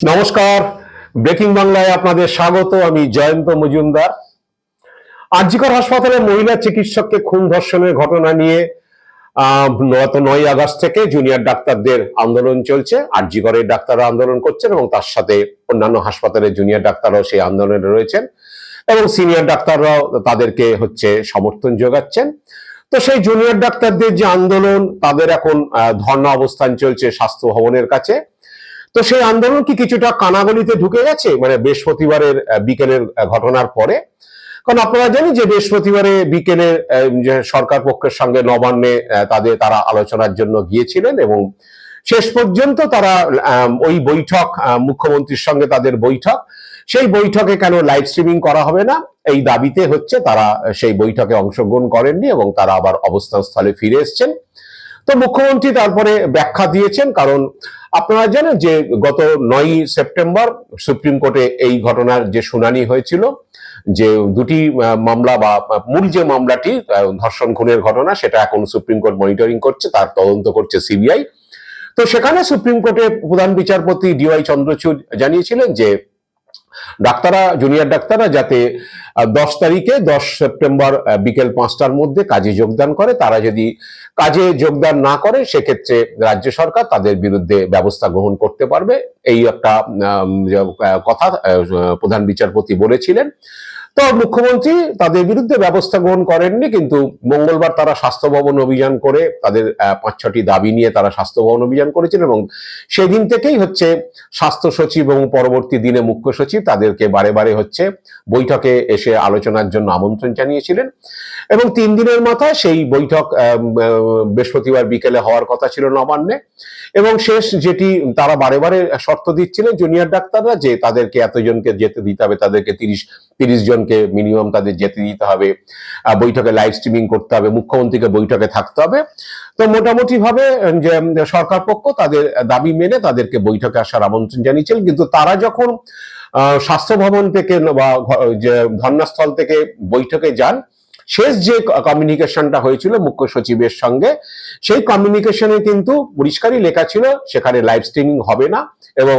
নমস্কার। ব্রেকিং বাংলায় আপনাদের স্বাগত, আমি জয়ন্ত মজুমদার। আরজিকর হাসপাতালে মহিলা চিকিৎসককে খুন ধর্ষণের ঘটনা নিয়ে গত নয় আগস্ট থেকে জুনিয়র ডাক্তারদের আন্দোলন চলছে। আরজিকরের ডাক্তাররা আন্দোলন করছেন এবং তার সাথে অন্যান্য হাসপাতালের জুনিয়র ডাক্তাররাও সেই আন্দোলনে রয়েছেন এবং সিনিয়র ডাক্তাররাও তাদেরকে হচ্ছে সমর্থন যোগাচ্ছেন। তো সেই জুনিয়র ডাক্তারদের যে আন্দোলন, তাদের এখন ধর্ণা অবস্থান চলছে স্বাস্থ্য ভবনের কাছে। তো সেই আন্দোলন কি কিছুটা কানাগলিতে ঢুকে গেছে? মানে বৃহস্পতিবারের বিকেলের ঘটনার পরে? কারণ আপনারা জানেন যে বৃহস্পতিবারে বিকেলে সরকার পক্ষের সঙ্গে নবান্নে তাদের, তারা আলোচনার জন্য গিয়েছিলেন এবং শেষ পর্যন্ত তারা ওই বৈঠক মুখ্যমন্ত্রীর সঙ্গে তাদের বৈঠক। সেই বৈঠকে কেন লাইভ স্ট্রিমিং করা হবে না? এই দাবিতে হচ্ছে তারা সেই বৈঠকে অংশগ্রহণ করেননি এবং তারা আবার অবস্থান স্থলে ফিরে এসছেন। তো মুখ্যমন্ত্রী তারপরে ব্যাখ্যা দিয়েছেন, কারণ আপনারা জানেন যে গত নয় সেপ্টেম্বর সুপ্রিম কোর্টে এই ঘটনার যে শুনানি হয়েছিল, যে দুটি মামলা বা মূল যে মামলাটি ধর্ষণ খুনের ঘটনা, সেটা এখন সুপ্রিম কোর্ট মনিটরিং করছে, তার তদন্ত করছে সিবিআই। তো সেখানে সুপ্রিম কোর্টের প্রধান বিচারপতি ডিওয়াই চন্দ্রচূড় জানিয়েছিলেন যে ডাক্তাররা জুনিয়র ডাক্তাররা যাতে দশ তারিখে দশ সেপ্টেম্বর বিকেল পাঁচটার মধ্যে কাজে যোগদান করে। তারা যদি কাজে যোগদান না করে, সেক্ষেত্রে রাজ্য সরকার তাদের বিরুদ্ধে ব্যবস্থা গ্রহণ করতে পারবে। এই একটা কথা প্রধান বিচারপতি বলেছিলেন। তো মুখ্যমন্ত্রী তাদের বিরুদ্ধে ব্যবস্থা গ্রহণ করেননি, কিন্তু মঙ্গলবার তারা স্বাস্থ্য ভবন অভিযান করে তাদের পাঁচ ছটি দাবি নিয়ে তারা স্বাস্থ্য ভবন অভিযান করেছেন এবং সেদিন থেকেই হচ্ছে স্বাস্থ্য সচিব এবং পরবর্তী দিনে মুখ্য সচিব তাদেরকে বারে বারে হচ্ছে বৈঠকে এসে আলোচনার জন্য আমন্ত্রণ জানিয়েছিলেন। এবং তিন দিনের মাথায় সেই বৈঠক বৃহস্পতিবার বিকেলে হওয়ার কথা ছিল নবান্নে। এবং শেষ যেটি তারা বারে বারে শর্ত দিচ্ছিলেন জুনিয়র ডাক্তাররা যে তাদেরকে এতজনকে যেতে দিতে হবে, তাদেরকে তিরিশ তিরিশ জনকে মিনিমাম তাদের যেতে দিতে হবে। বৈঠকে লাইভ স্ট্রিমিং করতে হবে, মুখ্যমন্ত্রীকে বৈঠকে থাকতে হবে। তো মোটামুটি ভাবে যে, সরকার পক্ষ তাদের দাবি মেনে তাদেরকে বৈঠকে আসার আমন্ত্রণ জানিয়েছিলেন কিন্তু তারা যখন স্বাস্থ্য ভবন থেকে বা, যে, ধর্নাস্থল থেকে বৈঠকে যান শেষ যে কমিউনিকেশনটা হয়েছিল মুখ্য সচিবের সঙ্গে, সেই কমিউনিকেশনে কিন্তু পরিষ্কারই লেখা ছিল, সেখানে লাইভ স্ট্রিমিং হবে না এবং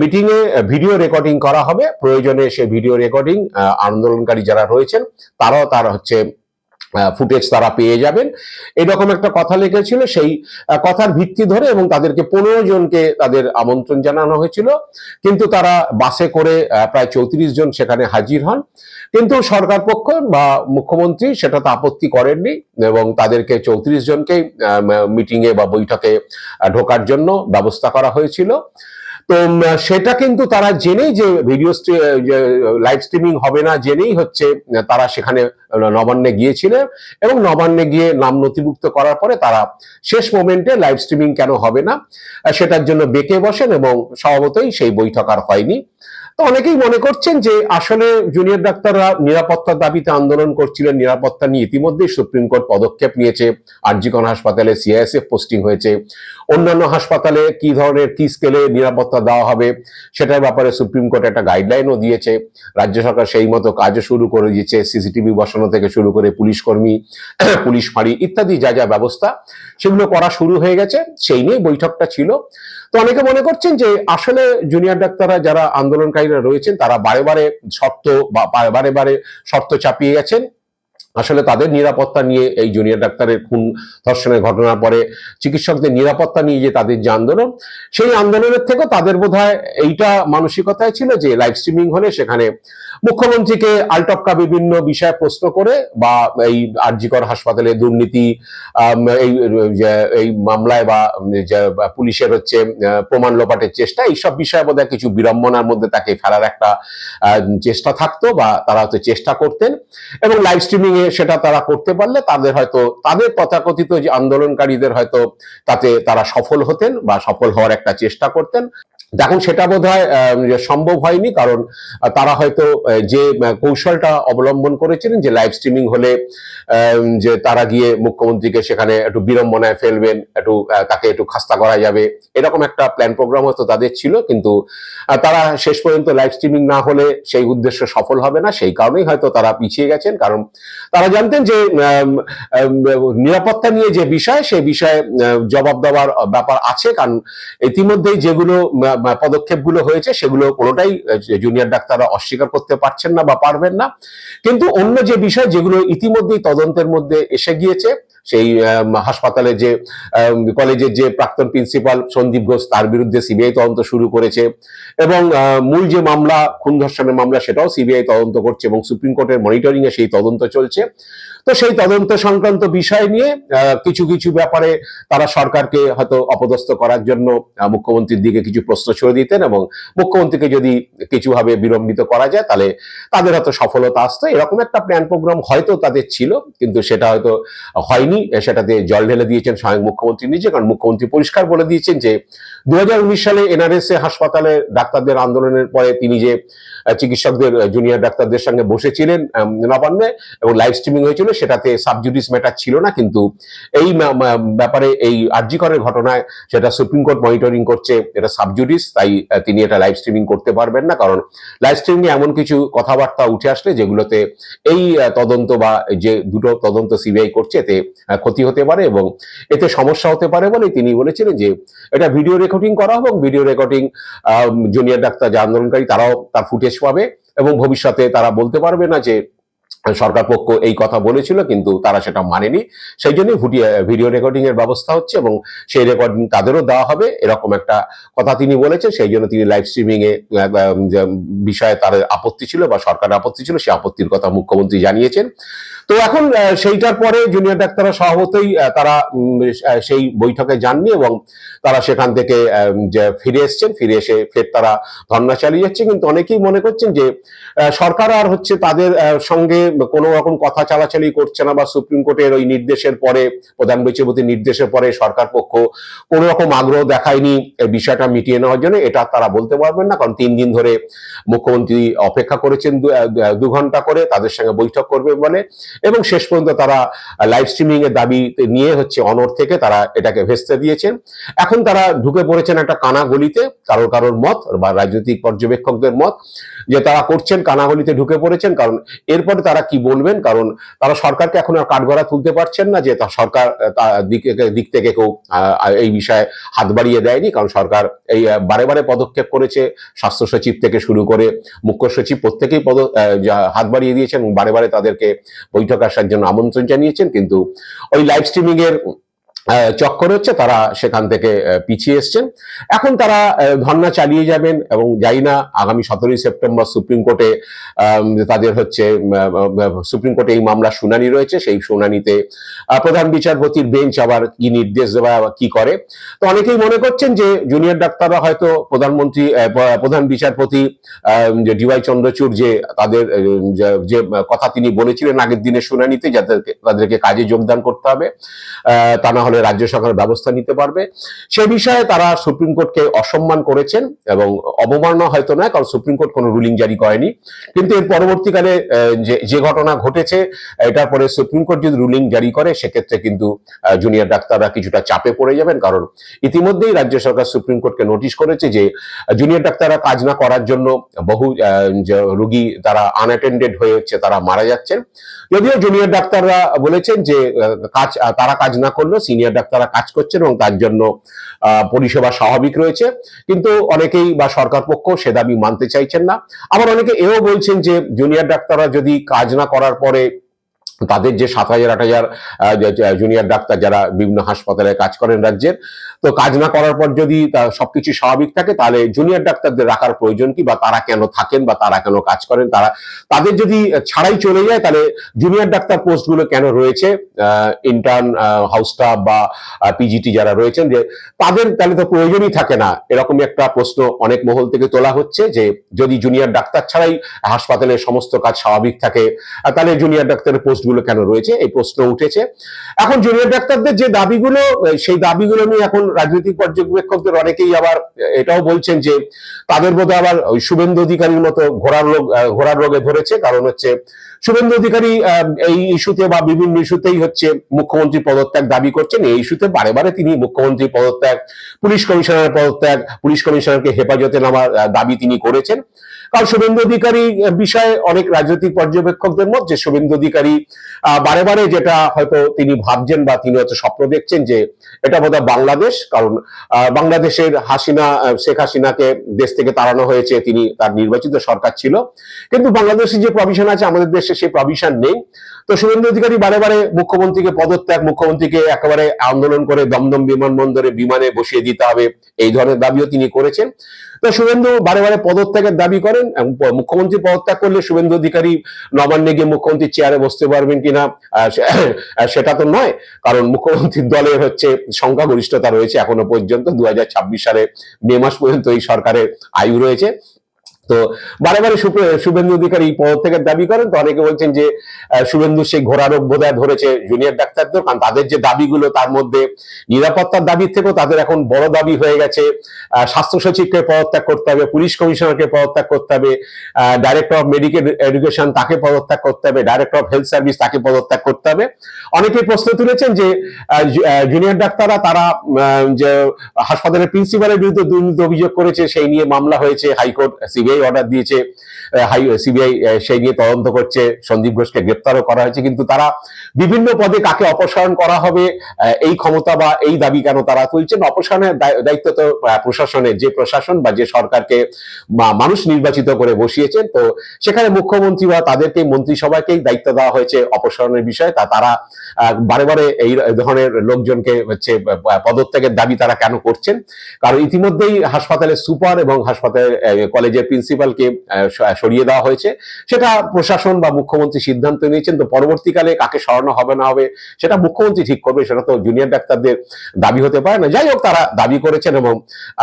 মিটিং এ ভিডিও রেকর্ডিং করা হবে। প্রয়োজনে সেই ভিডিও রেকর্ডিং আন্দোলনকারী যারা রয়েছেন, তারাও তার হচ্ছে ফুটেজ তারা পেয়ে যাবেন। এরকম একটা কথা লেগেছিল, সেই কথার ভিত্তি ধরে এবং তাদেরকে পনেরো জনকে তাদের আমন্ত্রণ জানানো হয়েছিল। কিন্তু তারা বাসে করে প্রায় চৌত্রিশ জন সেখানে হাজির হন। কিন্তু সরকার পক্ষ বা মুখ্যমন্ত্রী সেটাতে আপত্তি করেননি এবং তাদেরকে চৌত্রিশ জনকেই মিটিং এ বা বৈঠকে ঢোকার জন্য ব্যবস্থা করা হয়েছিল। তো সেটা কিন্তু তারা জেনেই যে ভিডিও লাইভ স্ট্রিমিং হবে না জেনেই হচ্ছে, তারা সেখানে নবান্নে গিয়েছিলেন এবং নবান্নে গিয়ে নাম নথিভুক্ত করার পরে তারা শেষ মোমেন্টে লাইভ স্ট্রিমিং কেন হবে না সেটার জন্য বেঁকে বসেন এবং স্বভাবতই সেই বৈঠক আর হয়নি। অনেকেই মনে করছেন যে আসলে জুনিয়র ডাক্তাররা নিরাপত্তার দাবিতে আন্দোলন করছিলেন, নিরাপত্তা নিয়ে ইতিমধ্যেই সুপ্রিম কোর্ট পদক্ষেপ নিয়েছে, আরজিকন হাসপাতালে সিআইএসএফ পোস্টিং হয়েছে। অন্যান্য হাসপাতালে কি ধরনের, কি স্কেলে নিরাপত্তা দেওয়া হবে, সেটার ব্যাপারে সুপ্রিম কোর্ট একটা গাইডলাইনও দিয়েছে। রাজ্য সরকার সেই মতো কাজও শুরু করে দিয়েছে সিসিটিভি বসানো থেকে শুরু করে পুলিশ কর্মী, পুলিশ ফাঁড়ি ইত্যাদি যা যা ব্যবস্থা সেগুলো করা শুরু হয়ে গেছে, সেই নিয়ে বৈঠকটা ছিল। তো অনেকে মনে করছেন যে আসলে জুনিয়র ডাক্তাররা যারা আন্দোলনকারীরা রয়েছেন তারা বারে বারে শর্ত বা বারে বারে শর্ত চাপিয়ে গেছেন। আসলে তাদের নিরাপত্তা নিয়ে এই জুনিয়র ডাক্তারের খুন ধর্ষণের ঘটনার পরে চিকিৎসকদের নিরাপত্তা নিয়ে যে তাদের যে আন্দোলন, সেই আন্দোলনের থেকেও তাদের বোধহয় এইটা মানসিকতায় ছিল যে লাইভ স্ট্রিমিং হলে সেখানে মুখ্যমন্ত্রীকে আলটপকা বিভিন্ন বিষয়ে প্রশ্ন করে বা এই আরজিকর হাসপাতালে দুর্নীতি এই এই মামলায় বা পুলিশের হচ্ছে প্রমাণ লোপাটের চেষ্টা, এইসব বিষয়ে বোধহয় কিছু বিড়ম্বনার মধ্যে তাকে ফেলার একটা চেষ্টা থাকতো বা তারা হচ্ছে চেষ্টা করতেন। এবং লাইভ স্ট্রিমিং সেটা তারা করতে পারলে তাদের হয়তো, তাদের তথাকথিত যে আন্দোলনকারীদের হয়তো তাতে তারা সফল হতেন বা সফল হওয়ার একটা চেষ্টা করতেন। এখন সেটা বোধ হয় সম্ভব হয়নি, কারণ তারা হয়তো যে কৌশলটা অবলম্বন করেছিলেন, যে লাইভ স্ট্রিমিং হলে যে তারা গিয়ে মুখ্যমন্ত্রীকে সেখানে একটু বিড়ম্বনায় ফেলবেন, একটু তাকে একটু খাস্তা করা যাবে, এরকম একটা প্ল্যান প্রোগ্রাম হয়তো তাদের ছিল, কিন্তু তারা শেষ পর্যন্ত লাইভ স্ট্রিমিং না হলে সেই উদ্দেশ্য সফল হবে না, সেই কারণেই হয়তো তারা পিছিয়ে গেছেন, কারণ তারা জানতেন যে নিরাপত্তা নিয়ে যে বিষয় সেই বিষয়ে জবাব দেওয়ার ব্যাপার আছে, কারণ ইতিমধ্যেই যেগুলো পদক্ষেপগুলো হয়েছে, সেগুলো কোনোটাই জুনিয়র ডাক্তাররা অস্বীকার করতে পারছেন না বা পারবেন না। কিন্তু অন্য যে বিষয়, যেগুলো ইতিমধ্যেই তদন্তের মধ্যে এসে গিয়েছে, সেই হাসপাতালে যে কলেজের যে প্রাক্তন প্রিন্সিপাল সন্দীপ ঘোষ, তার বিরুদ্ধে সিবিআই তদন্ত শুরু করেছে। এবং মূল যে মামলা, খুন ধর্ষণের মামলা, সেটাও সিবিআই তদন্ত করছে এবং সুপ্রিম কোর্টের মনিটরিং এ সেই তদন্ত চলছে। তো সেই তদন্ত সংক্রান্ত বিষয় নিয়ে কিছু কিছু ব্যাপারে তারা সরকারকে হয়তো অপদস্থ করার জন্য মুখ্যমন্ত্রীর দিকে কিছু প্রশ্ন ছড়ে দিতেন এবং মুখ্যমন্ত্রীকে যদি কিছুভাবে বিলম্বিত করা যায়, তাহলে তাদের হয়তো সফলতা আসতো। এরকম একটা প্ল্যান প্রোগ্রাম হয়তো তাদের ছিল, কিন্তু সেটা হয়তো হয়নি। সেটাতে জল ঢেলে দিয়েছেন স্বয়ং মুখ্যমন্ত্রী নিজে, কারণ মুখ্যমন্ত্রী পরিষ্কার বলে দিয়েছেন যে দু হাজার উনিশ সালে এনআরএসএ হাসপাতালে ডাক্তারদের আন্দোলনের পরে তিনি যে চিকিৎসকদের, জুনিয়র ডাক্তারদের সঙ্গে বসেছিলেন নবান্নে, এবং লাইভ স্ট্রিমিং হয়েছিল সেটাতে সাবজুডিস ম্যাটার ছিল না, কিন্তু এই ব্যাপারে এই আর্জিকরের ঘটনায় সেটা সুপ্রিম কোর্ট মনিটরিং করছে, এটা সাবজুডিস তাই তিনি এটা লাইভ স্ট্রিমিং করতে পারবেন না, কারণ লাইভ স্ট্রিমিং এমন কিছু কথাবার্তা উঠে আসলে যেগুলোতে এই তদন্ত বা যে দুটো তদন্ত সিবিআই করছে, এতে ক্ষতি হতে পারে এবং এতে সমস্যা হতে পারে বলে তিনি বলেছিলেন যে এটা ভিডিও রেকর্ডিং করা এবং ভিডিও রেকর্ডিং জুনিয়র ডাক্তার যে আন্দোলনকারী, তারাও তার ফুটেজ পাবে এবং ভবিষ্যতে তারা বলতে পারবে না যে সরকার পক্ষ এই কথা বলেছিল, কিন্তু তারা সেটা মানেনি। সেই জন্যই ভিডিও রেকর্ডিং এর ব্যবস্থা হচ্ছে এবং সেই রেকর্ডিং তাদেরও দেওয়া হবে, এরকম একটা কথা তিনি বলেছেন। সেই জন্য তিনি লাইভ স্ট্রিমিং এ বিষয়ে তার আপত্তি ছিল বা সরকারের আপত্তি ছিল, সে আপত্তির কথা মুখ্যমন্ত্রী জানিয়েছেন। তো এখন সেইটার পরে জুনিয়র ডাক্তাররা স্বভাবতই তারা সেই বৈঠকে যাননি এবং তারা সেখান থেকে ফিরে এসছেন, ফিরে এসে ফের তারা ধর্ণা চালিয়ে যাচ্ছে। কিন্তু অনেকেই মনে করছেন যে সরকার আর হচ্ছে তাদের সঙ্গে কোনো রকম কথা চালাচালি করছে না বা সুপ্রিম কোর্টের ওই নির্দেশের পরে, প্রধান বিচারপতির নির্দেশের পরে সরকার পক্ষ কোনো রকম আগ্রহ দেখায়নি বিষয়টা মিটিয়ে নেওয়ার জন্য। এটা তারা বলতে পারবেন না, কারণ তিন দিন ধরে মুখ্যমন্ত্রী অপেক্ষা করেছেন দু ঘণ্টা করে, তাদের সঙ্গে বৈঠক করবে বলে। এবং শেষ পর্যন্ত তারা লাইভ স্ট্রিমিং এর দাবি নিয়ে হচ্ছে অনর থেকে তারা এটাকে ভেস্তে দিয়েছেন। এখন তারা ঢুকে পড়েছেন একটা কানা গলিতে কারোর কারোর মত বা রাজনৈতিক পর্যবেক্ষকদের মত, যে তারা করছেন, কানাগলিতে ঢুকে পড়েছেন, কারণ এরপরে তারা কি বলবেন? কারণ তারা সরকারকে এখন আর কাঠগড়া তুলতে পারছেন না, যে সরকার দিক থেকে কেউ এই বিষয়ে হাত বাড়িয়ে দেয়নি, কারণ সরকার এই বারে বারে পদক্ষেপ করেছে, স্বাস্থ্য সচিব থেকে শুরু করে মুখ্য সচিব প্রত্যেকেই পদ হাত বাড়িয়ে দিয়েছেন বারে বারে তাদেরকে বৈঠক আসার জন্য আমন্ত্রণ জানিয়েছেন কিন্তু ওই লাইভ স্ট্রিমিং এর চক্কর হচ্ছে, তারা সেখান থেকে পিছিয়ে এসছেন। এখন তারা ধর্না চালিয়ে যাবেন এবং যাই না, আগামী সতেরোই সেপ্টেম্বর সুপ্রিম কোর্টে তাদের হচ্ছে সুপ্রিম কোর্টে এই মামলা শুনানি রয়েছে। সেই শুনানিতে প্রধান বিচারপতির বেঞ্চ আবার কি নির্দেশ দেওয়া কি করে। তো অনেকেই মনে করছেন যে, জুনিয়র ডাক্তাররা হয়তো প্রধানমন্ত্রী প্রধান বিচারপতি যে ডিওয়াই চন্দ্রচূড়, যে তাদের যে কথা তিনি বলেছিলেন আগের দিনের শুনানিতে, যাদেরকে, তাদেরকে কাজে যোগদান করতে হবে। তা না হলে রাজ্য সরকার ব্যবস্থা নিতে পারবে। সে বিষয়ে তারা সুপ্রিম কোর্টকে অসম্মান করেছেন এবং অবমাননা হয়তো নয়, কারণ সুপ্রিম কোর্ট কোনো রুলিং জারি করেনি। কিন্তু এর পরবর্তীকালে যে ঘটনা ঘটেছে, এটার পরে সুপ্রিম কোর্ট যদি রুলিং জারি করে, সেক্ষেত্রে কিন্তু জুনিয়র ডাক্তাররা কিছুটা চাপে পড়ে যাবেন, কারণ ইতিমধ্যেই রাজ্য সরকার সুপ্রিম কোর্টকে নোটিশ করেছে যে জুনিয়র ডাক্তাররা কাজ না করার জন্য বহু রুগী তারা আনঅ্যাটেন্ডেড হয়ে হচ্ছে তারা মারা যাচ্ছেন। যদিও জুনিয়র ডাক্তাররা বলেছেন যে কাজ তারা কাজ না করলেও সিনিয়র ডাক্তাররা কাজ করছেন এবং তার জন্য পরিষেবা স্বাভাবিক রয়েছে। কিন্তু অনেকেই বা সরকার পক্ষ সে দাবি মানতে চাইছেন না। আবার অনেকে এও বলছেন যে জুনিয়র ডাক্তাররা যদি কাজ না করার পরে তাদের যে সাত হাজার, আট হাজার জুনিয়র ডাক্তার যারা বিভিন্ন হাসপাতালে কাজ করেন রাজ্যের, তো কাজ না করার পর যদি সবকিছু স্বাভাবিক থাকে, তাহলে জুনিয়র ডাক্তারদের রাখার প্রয়োজন কি? বা তারা কেন থাকেন বা তারা কেন কাজ করেন? তারা, তাদের যদি ছাড়াই চলে যায়, তাহলে জুনিয়র ডাক্তার পোস্টগুলো কেন রয়েছে? ইন্টার্ন হাউস স্টাফ বা পিজিটি যারা রয়েছেন, যে তাদের তাহলে তো প্রয়োজনই থাকে না। এরকমই একটা প্রশ্ন অনেক মহল থেকে তোলা হচ্ছে, যে যদি জুনিয়র ডাক্তার ছাড়াই হাসপাতালের সমস্ত কাজ স্বাভাবিক থাকে তাহলে জুনিয়র ডাক্তারের পোস্টগুলো কেন রয়েছে? এই প্রশ্ন উঠেছে। এখন জুনিয়র ডাক্তারদের যে দাবিগুলো, সেই দাবিগুলো নিয়ে এখন রাজনৈতিক পর্যবেক্ষকদের অনেকেই আবার এটাও বলছেন যে, তাদের বোধহয় আবার শুভেন্দু অধিকারীর মতো ঘোড়ার রোগ ঘোড়ার রোগে ধরেছে। কারণ হচ্ছে, শুভেন্দু অধিকারী এই ইস্যুতে বা বিভিন্ন ইস্যুতেই হচ্ছে মুখ্যমন্ত্রী পদত্যাগ দাবি করছেন। এই ইস্যুতে বারে বারে তিনি মুখ্যমন্ত্রী পদত্যাগ, পুলিশ কমিশনারের পদত্যাগ, পুলিশ কমিশনারকে হেফাজতে নামার দাবি তিনি করেছেন। কারণ শুভেন্দু অধিকারী বিষয়ে অনেক রাজনৈতিক পর্যবেক্ষকদের মত যে শুভেন্দু অধিকারী বারে বারে যেটা হয়তো তিনি ভাবছেন বা তিনি হয়তো স্বপ্ন দেখছেন যে এটা বোধহয় বাংলাদেশ, কারণ বাংলাদেশের হাসিনা শেখ হাসিনাকে দেশ থেকে তাড়ানো হয়েছে, তিনি তার নির্বাচিত সরকার ছিল। কিন্তু বাংলাদেশের যে প্রভিশন আছে, আমাদের দেশে সেই প্রভিশন নেই। তো শুভেন্দু অধিকারী বারে বারে মুখ্যমন্ত্রীকে পদত্যাগ, মুখ্যমন্ত্রীকে একেবারে আন্দোলন করে দমদম বিমানবন্দরে বিমানে বসিয়ে দিতে হবে, এই ধরনের দাবিও তিনি করেছেন। তো শুভেন্দু বারে বারে পদত্যাগের দাবি করেন মুখ্যমন্ত্রী পদত্যাগ করলে শুভেন্দু অধিকারী নবান্নে গিয়ে মুখ্যমন্ত্রীর চেয়ারে বসতে পারবেন কিনা সেটা তো নয়, কারণ মুখ্যমন্ত্রীর দলের হচ্ছে সংখ্যাগরিষ্ঠতা রয়েছে এখনও পর্যন্ত দু হাজার ছাব্বিশ সালে মে মাস পর্যন্ত এই সরকারের আয়ু রয়েছে। তো বারে বারে শুভেন্দু অধিকারী এই পদত্যাগের দাবি করেন, তো অনেকে বলছেন যে শুভেন্দু সেই ঘোড়া রোগ বোধহয় ধরেছে জুনিয়র ডাক্তারদের, কারণ তাদের যে দাবিগুলো তার মধ্যে নিরাপত্তার দাবির থেকেও তাদের এখন বড় দাবি হয়ে গেছে। স্বাস্থ্য সচিবকে পদত্যাগ করতে হবে, পুলিশ কমিশনারকে পদত্যাগ করতে হবে ডাইরেক্টর অফ মেডিকেল এডুকেশন তাকে পদত্যাগ করতে হবে ডাইরেক্টর অফ হেলথ সার্ভিস তাকে পদত্যাগ করতে হবে। অনেকে প্রশ্ন তুলেছেন যে জুনিয়র ডাক্তাররা তারা যে হাসপাতালের প্রিন্সিপালের বিরুদ্ধে দুর্নীতি অভিযোগ করেছে, সেই নিয়ে মামলা হয়েছে হাইকোর্ট, সিবিআই অর্ডার দিয়েছে হাই, সিবিআই সেই নিয়ে তদন্ত করছে, সন্দীপ ঘোষকে গ্রেপ্তারও করা হয়েছে, কিন্তু তারা বিভিন্ন পদে কাকে অপসারণ করা হবে এই ক্ষমতা বা এই দাবি কেন তারা তুলছেন, অপসারণের দায়িত্ব তো প্রশাসনের, যে প্রশাসন বা যে সরকারকে মানুষ নির্বাচিত করে বসিয়েছেন, তো সেখানে মুখ্যমন্ত্রী বা তাদেরকে মন্ত্রিসভাকেই দায়িত্ব দেওয়া হয়েছে অপসারণের বিষয়ে, তা তারা বারে বারে এই ধরনের লোকজনকে হচ্ছে পদত্যাগের দাবি তারা কেন করছেন? কারণ ইতিমধ্যেই হাসপাতালের সুপার এবং হাসপাতালের কলেজের প্রিন্সিপালকে সরিয়ে দেওয়া হয়েছে। সেটা প্রশাসন বা মুখ্যমন্ত্রী সিদ্ধান্ত নিয়েছেন, তো পরবর্তীকালে কাকে সরানো হবে, না হবে, সেটা মুখ্যমন্ত্রী ঠিক করবে, সেটা তো জুনিয়র ডাক্তারদের দাবি হতে পারে না। যাই হোক, তারা দাবি করেছেন এবং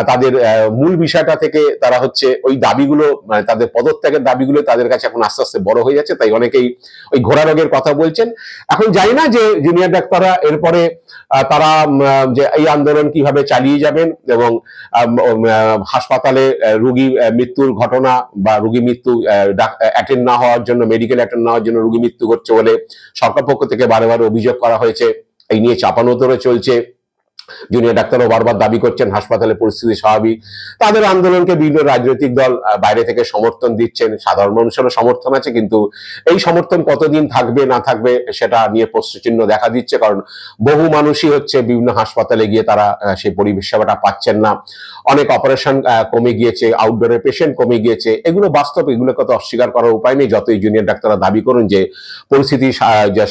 তাদের মূল বিষয়টা থেকে তারা হচ্ছে ওই দাবিগুলো মানে তাদের পদত্যাগের দাবিগুলো তাদের কাছে এখন আস্তে আস্তে বড় হয়ে যাচ্ছে, তাই অনেকেই ওই ঘোড়া রোগের কথা বলছেন। এখন জানি না যে জুনিয়র ডাক্তাররা এরপরে তারা যে এই আন্দোলন কীভাবে চালিয়ে যাবেন এবং হাসপাতালে রোগী মৃত্যুর ঘটনা বা রোগী মৃত্যু অ্যাটেন্ড না হওয়ার জন্য মেডিকেল অ্যাটেন্ড না হওয়ার জন্য রোগী মৃত্যু ঘটছে বলে সরকার পক্ষ থেকে বারে বারে অভিযোগ করা হয়েছে। এই নিয়ে চাপানোতরে চলছে। জুনিয়র ডাক্তারও বারবার দাবি করছেন হাসপাতালে পরিস্থিতি স্বাভাবিক। তাদের আন্দোলনকে বিভিন্ন রাজনৈতিক দল বাইরে থেকে সমর্থন দিচ্ছেন। সাধারণ মানুষেরও সমর্থন আছে, কিন্তু এই সমর্থন কতদিন থাকবে, না থাকবে, সেটা নিয়ে প্রশ্নচিহ্ন দেখা দিচ্ছে, কারণ বহু মানুষই হচ্ছে বিভিন্ন হাসপাতালে গিয়ে তারা সেই পরিবেশ সেবাটা পাচ্ছেন না। অনেক অপারেশন কমে গিয়েছে আউটডোরের পেশেন্ট কমে গিয়েছে। এগুলো বাস্তব, এগুলোকে তো অস্বীকার করার উপায় নেই। যতই জুনিয়র ডাক্তাররা দাবি করুন যে পরিস্থিতি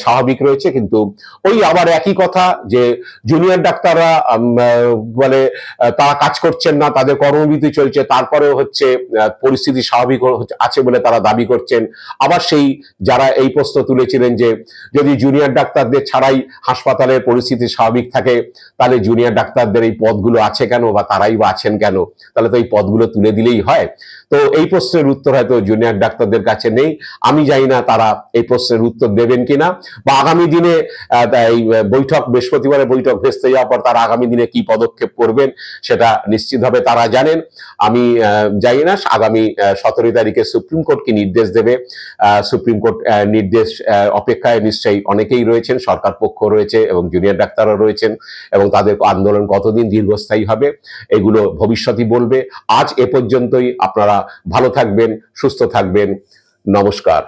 স্বাভাবিক রয়েছে, কিন্তু ওই আবার একই কথা যে জুনিয়র ডাক্তাররা বলে তারা কাজ করছেন না, তাদের কর্মবিধি চলছে, তারপরেও হচ্ছে পরিস্থিতি স্বাভাবিক আছে বলে তারা দাবি করছেন। আবার সেই যারা এই প্রশ্ন তুলেছিলেন যে, যদি জুনিয়র ডাক্তারদের ছাড়াই হাসপাতালের পরিস্থিতি স্বাভাবিক থাকে, তাহলে জুনিয়র ডাক্তারদের এই পদগুলো আছে কেন বা তারাই বা আছেন কেন? তাহলে তো এই পদগুলো তুলে দিলেই হয়। তো এই প্রশ্নের উত্তর হয়তো জুনিয়র ডাক্তারদের কাছে নেই। আমি জানি না তারা এই প্রশ্নের উত্তর দেবেন কিনা। বা আগামী দিনে এই বৈঠক, বৃহস্পতিবারের বৈঠক ভেস্তে যাওয়ার পর তারা আগামী দিনে কি পদক্ষেপ করবেন সেটা নিশ্চিতভাবে তারা জানেন। আমি জানি না, আগামী সতেরো তারিখে সুপ্রিম কোর্ট কি নির্দেশ দেবে। সুপ্রিম কোর্ট নির্দেশ অপেক্ষায় নিশ্চয়ই অনেকেই রয়েছেন, সরকার পক্ষ রয়েছে এবং জুনিয়র ডাক্তারও রয়েছেন এবং তাদের আন্দোলন কতদিন দীর্ঘস্থায়ী হবে এগুলো ভবিষ্যতই বলবে। আজ এ পর্যন্তই, আপনারা ভালো থাকবেন, সুস্থ থাকবেন। নমস্কার।